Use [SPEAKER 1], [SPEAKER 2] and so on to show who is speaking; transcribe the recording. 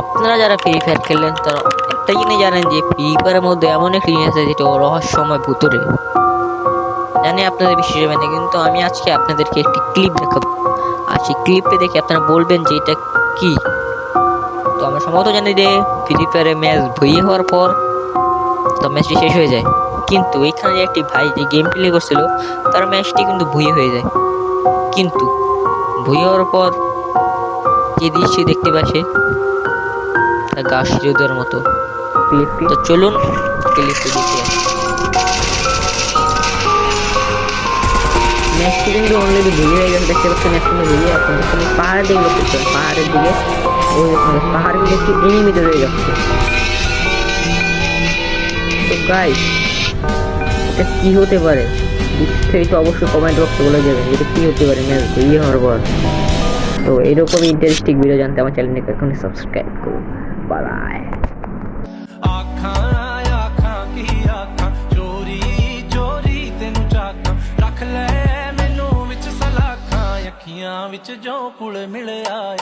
[SPEAKER 1] আপনারা যারা free fire খেললেন, তারা একটা জিনিস জানেন যে ফ্রি ফায়ারের মধ্যে এমন একটি জিনিস আছে যেটা রহস্যময় ভুতুরে। জানি আপনাদের বিশ্বাস হবে না, কিন্তু আমি আজকে আপনাদেরকে একটি ক্লিপ দেখাবো। আর সেই ক্লিপে দেখে আপনারা বলবেন যে এটা কি? তো আমরা সম্ভবত জানি যে ফ্রি ফায়ারে ম্যাচ ভইয়ে হওয়ার পর তো ম্যাচটি শেষ হয়ে যায়। কিন্তু এইখানে যে একটি ভাই যে গেম প্লে করছিল, তার ম্যাচটি কিন্তু ভুইয়ে হয়ে যায়। কিন্তু ভুইয়ে হওয়ার পর যে দৃশ্য দেখতে পাচ্ছে তা গা শিরে মতো। তো চলুন ক্লিপটি দেখে আসি
[SPEAKER 2] কিন্তু অলরেডি হয়ে গেছে দেখতে পাচ্ছেন কিন্তু ভুলে এখন দেখুন এই পাহাড়ের দিকে করছেন পাহাড়ের দিকে। ওই একটি রয়ে যাচ্ছে তো গাই এটা কি হতে পারে? বিস্তারিত অবশ্যই কমেন্ট বক্সে বলে যাবেন এটা কি হতে পারে ম্যাচ ভুলে হওয়ার পর। তো এরকম ইন্টারেস্টিং ভিডিও জানতে আমার চ্যানেলটাকে এখনই সাবস্ক্রাইব করুন। বাই
[SPEAKER 3] ਆਖਾਂ ਆਖਾਂ ਕੀ ਆਖਾਂ? ਚੋਰੀ ਚੋਰੀ ਤੈਨੂੰ ਚਾਕਾਂ ਰੱਖ ਲੈ ਮੈਨੂੰ ਵਿੱਚ ਸਲਾਖਾਂ। ਅੱਖੀਆਂ ਵਿੱਚ ਜੋ ਕੁਲ ਮਿਲਿਆ ਏ,